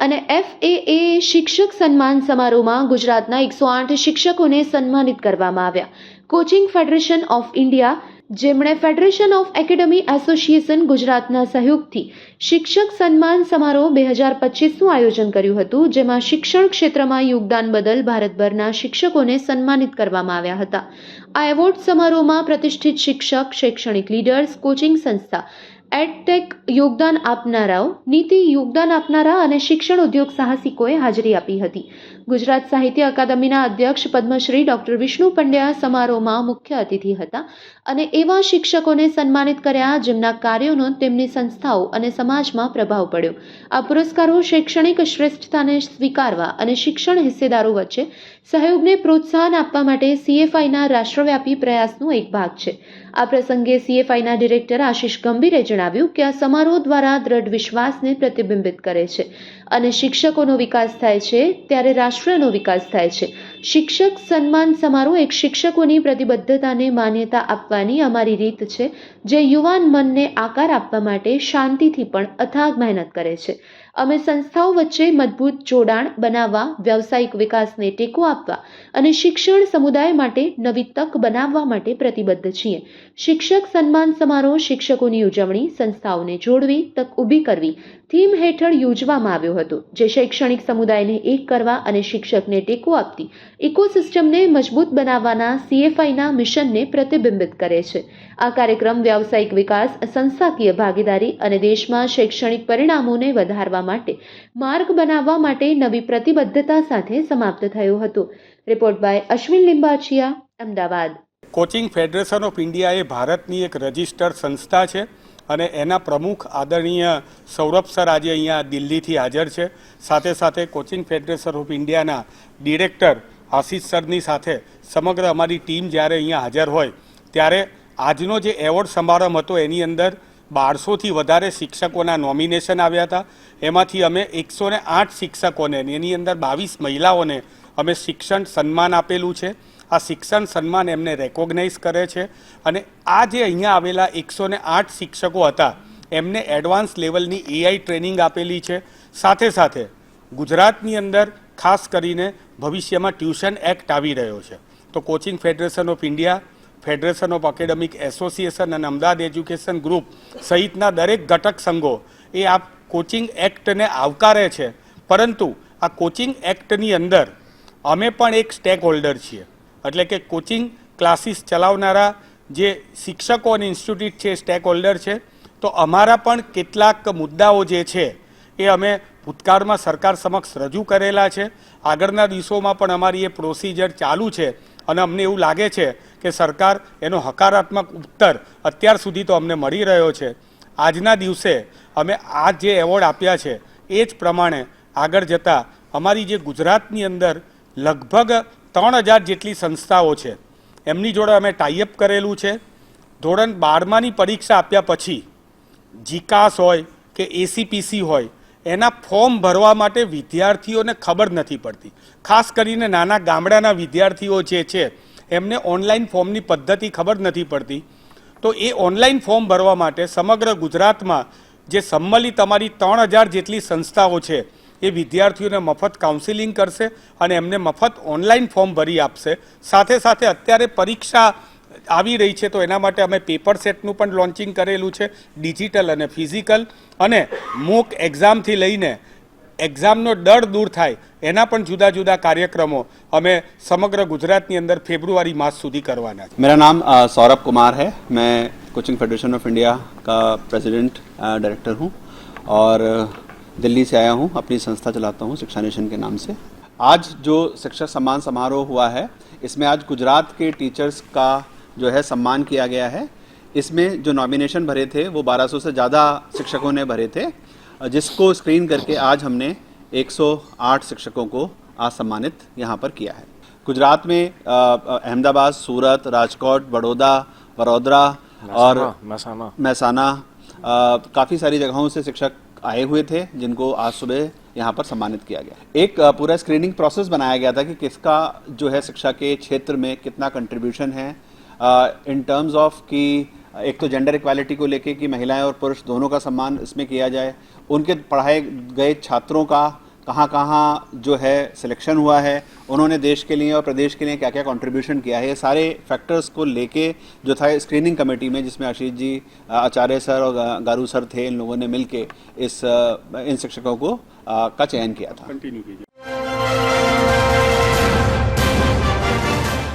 અને એફએએ શિક્ષક સન્માન સમારોહમાં ગુજરાતના એકસો આઠ શિક્ષકોને સન્માનિત કરવામાં આવ્યા. કોચિંગ ફેડરેશન ઓફ ઇન્ડિયા જેમણે ફેડરેશન ઓફ એકેડમી એસોસિએશન ગુજરાતના સહયોગથી શિક્ષક સન્માન સમારોહ બે હજાર પચીસનું આયોજન કર્યું હતું, જેમાં શિક્ષણ ક્ષેત્રમાં યોગદાન બદલ ભારતભરના શિક્ષકોને સન્માનિત કરવામાં આવ્યા હતા. આ એવોર્ડ સમારોહમાં પ્રતિષ્ઠિત શિક્ષક, શૈક્ષણિક લીડર્સ, કોચિંગ સંસ્થા, એડટેક યોગદાન આપનારાઓ, નીતિ યોગદાન આપનારા અને શિક્ષણ ઉદ્યોગ સાહસિકોએ હાજરી આપી હતી. ગુજરાત સાહિત્ય અકાદમીના અધ્યક્ષ પદ્મશ્રી ડોક્ટર વિષ્ણુ પંડ્યા સમારોહમાં મુખ્ય અતિથિ હતા અને એવા શિક્ષકોને સન્માનિત કર્યા જેમના કાર્યોનો તેમની સંસ્થાઓ અને સમાજમાં પ્રભાવ પડ્યો. આ પુરસ્કારો શૈક્ષણિક શ્રેષ્ઠતાને સ્વીકારવા અને શિક્ષણ હિસ્સેદારો વચ્ચે સહયોગને પ્રોત્સાહન આપવા માટે સીએફઆઈના રાષ્ટ્રવ્યાપી પ્રયાસનો એક ભાગ છે આ પ્રસંગે સીએફઆઈના ડિરેક્ટર આશિષ ગંભીરે જણાવ્યું કે આ સમારોહ દ્વારા દ્રઢ વિશ્વાસને પ્રતિબિંબિત કરે છે અને શિક્ષકોનો વિકાસ થાય છે ત્યારે રાષ્ટ્રનો વિકાસ થાય છે. શિક્ષક સન્માન સમારોહ એક શિક્ષકોની પ્રતિબદ્ધતાને માન્યતા આપવાની અમારી રીત છે, જે યુવાન મનને આકાર આપવા માટે શાંતિથી પણ અથાગ મહેનત કરે છે. અમે સંસ્થાઓ વચ્ચે મજબૂત જોડાણ બનાવવા, વ્યવસાયિક વિકાસને ટેકો આપવા અને શિક્ષણ સમુદાય માટે નવી તક બનાવવા માટે પ્રતિબદ્ધ છીએ. શિક્ષક સન્માન સમારોહ શિક્ષકોની ઉજવણી, સંસ્થાઓને જોડવી, તક ઊભી કરવી, થીમ હેઠળ યોજવામાં આવ્યો હતો, જે શૈક્ષણિક સમુદાયને એક કરવા અને શિક્ષકને ટેકો આપતી, ઇકોસિસ્ટમને મજબૂત બનાવવાના સીએફઆઈના મિશનને પ્રતિબિંબિત કરે છે. આ કાર્યક્રમ વ્યાવસાયિક વિકાસ, સંસ્થાકીય ભાગીદારી અને દેશમાં શૈક્ષણિક પરિણામોને વધારવા માટે, માર્ગ બનાવવા માટે નવી પ્રતિબદ્ધતા સાથે સમાપ્ત થયો હતો. Report by Ashwin Limbachiya Ahmedabad. Coaching federation of India એ ભારતની એક રજિસ્ટર્ડ સંસ્થા છે અને એના પ્રમુખ આદરણીય સૌરભ સર આજે અહીંયા દિલ્હીથી હાજર છે. સાથે સાથે કોચિંગ ફેડરેશન ઓફ ઇન્ડિયાના ડિરેક્ટર આશિષ સરની સાથે સમગ્ર અમારી ટીમ જ્યારે અહીંયા હાજર હોય, ત્યારે આજનો જે એવોર્ડ સમારંભ હતો એની અંદર બારસોથી વધારે શિક્ષકોના નોમિનેશન આવ્યા હતા. એમાંથી અમે એકસો આઠ શિક્ષકોને, એની અંદર બાવીસ મહિલાઓને અમે શિક્ષણ સન્માન આપેલું છે. આ શિક્ષણ સન્માન એમને રેકોગ્નાઇઝ કરે છે. અને આ જે અહીંયા આવેલા એકસો આઠ શિક્ષકો હતા, એમને એડવાન્સ લેવલની એઆઈ ટ્રેનિંગ આપેલી છે. સાથે સાથે ગુજરાતની અંદર ખાસ કરીને ભવિષ્યમાં ટ્યુશન એક્ટ આવી રહ્યો છે. તો coaching federation of India, federation of academic association અને અમદાવાદ એજ્યુકેશન ગ્રુપ સહિતના દરેક ઘટક સંઘો એ આ કોચિંગ એક્ટને આવકારે છે. પરંતુ આ કોચિંગ એક્ટની અંદર અમે પણ એક સ્ટેક હોલ્ડર છીએ. એટલે કે કોચિંગ ક્લાસીસ ચલાવનારા જે શિક્ષકો અને ઇન્સ્ટિટ્યૂટ છે સ્ટેક હોલ્ડર છે, તો અમારા પણ કેટલાક મુદ્દાઓ જે છે, એ અમે ભૂતકાળમાં સરકાર સમક્ષ રજૂ કરેલા છે. આગળના દિવસોમાં પણ અમારી એ પ્રોસિજર ચાલુ છે અને અમને એવું લાગે છે કે સરકાર એનો હકારાત્મક ઉત્તર અત્યાર સુધી તો અમને મળી રહ્યો છે. આજના દિવસે અમે આ જે એવોર્ડ આપ્યા છે, એ જ પ્રમાણે આગળ જતાં અમારી જે ગુજરાતની અંદર લગભગ ત્રણ હજાર જેટલી સંસ્થાઓ છે. એમની જોડે અમે ટાઈઅપ કરેલું છે. ધોરણ બારમાની પરીક્ષા આપ્યા પછી જીકાસ હોય કે એસીપીસી હોય, એના ફોર્મ ભરવા માટે વિદ્યાર્થીઓને ખબર નથી પડતી. ખાસ કરીને નાના ગામડાના વિદ્યાર્થીઓ જે છે, એમને ઓનલાઈન ફોર્મની પદ્ધતિ ખબર નથી પડતી. તો એ ઓનલાઈન ફોર્મ ભરવા માટે સમગ્ર ગુજરાતમાં જે સંમલિત અમારી ત્રણ હજાર જેટલી સંસ્થાઓ છે એ વિદ્યાર્થીઓને મફત કાઉન્સિલિંગ કરશે અને એમને મફત ઓનલાઈન ફોર્મ ભરી આપશે સાથે સાથે અત્યારે પરીક્ષા આવી રહી છે તો એના માટે અમે પેપર સેટનું પણ લોન્ચિંગ કરેલું છે ડિજિટલ અને ફિઝિકલ અને મૂક એક્ઝામથી લઈને એક્ઝામનો ડર દૂર થાય એના પણ જુદા જુદા કાર્યક્રમો અમે સમગ્ર ગુજરાતની અંદર ફેબ્રુઆરી માસ સુધી કરવાના છે मेरा नाम अ, सौरभ कुमार है मैं कोचिंग फेडरेशन ऑफ इंडिया का प्रेसिडेंट अ, डायरेक्टर हूँ और अ, दिल्ली से आया हूँ अपनी संस्था चलाता हूँ शिक्षा नेशन के नाम से। आज जो शिक्षक सम्मान समारोह हुआ है इसमें आज गुजरात के टीचर्स का जो है सम्मान किया गया है। इसमें जो नॉमिनेशन भरे थे वो 1200 से ज़्यादा शिक्षकों ने भरे थे जिसको स्क्रीन करके आज हमने 108 शिक्षकों को आज सम्मानित यहाँ पर किया है। गुजरात में अहमदाबाद सूरत राजकोट बड़ौदा वडोदरा और मैसाना महसाना काफ़ी सारी जगहों से शिक्षक आए हुए थे, जिनको आज सुबह यहाँ पर सम्मानित किया गया एक पूरा स्क्रीनिंग प्रोसेस बनाया गया था कि किसका जो है शिक्षा के क्षेत्र में कितना कंट्रीब्यूशन है। इन टर्म्स ऑफ़ कि एक तो जेंडर इक्वालिटी को लेके कि महिलाएँ और पुरुष दोनों का सम्मान इसमें किया जाए, उनके पढ़ाए गए छात्रों का कहाँ कहाँ जो है सिलेक्शन हुआ है, उन्होंने देश के लिए और प्रदेश के लिए क्या क्या कंट्रीब्यूशन किया है, ये सारे फैक्टर्स को लेके जो था स्क्रीनिंग कमेटी में, जिसमें आशीष जी आचार्य सर और गारू सर थे, इन लोगों ने मिलके इस इन शिक्षकों को का चयन किया था। कंटिन्यू कीजिए।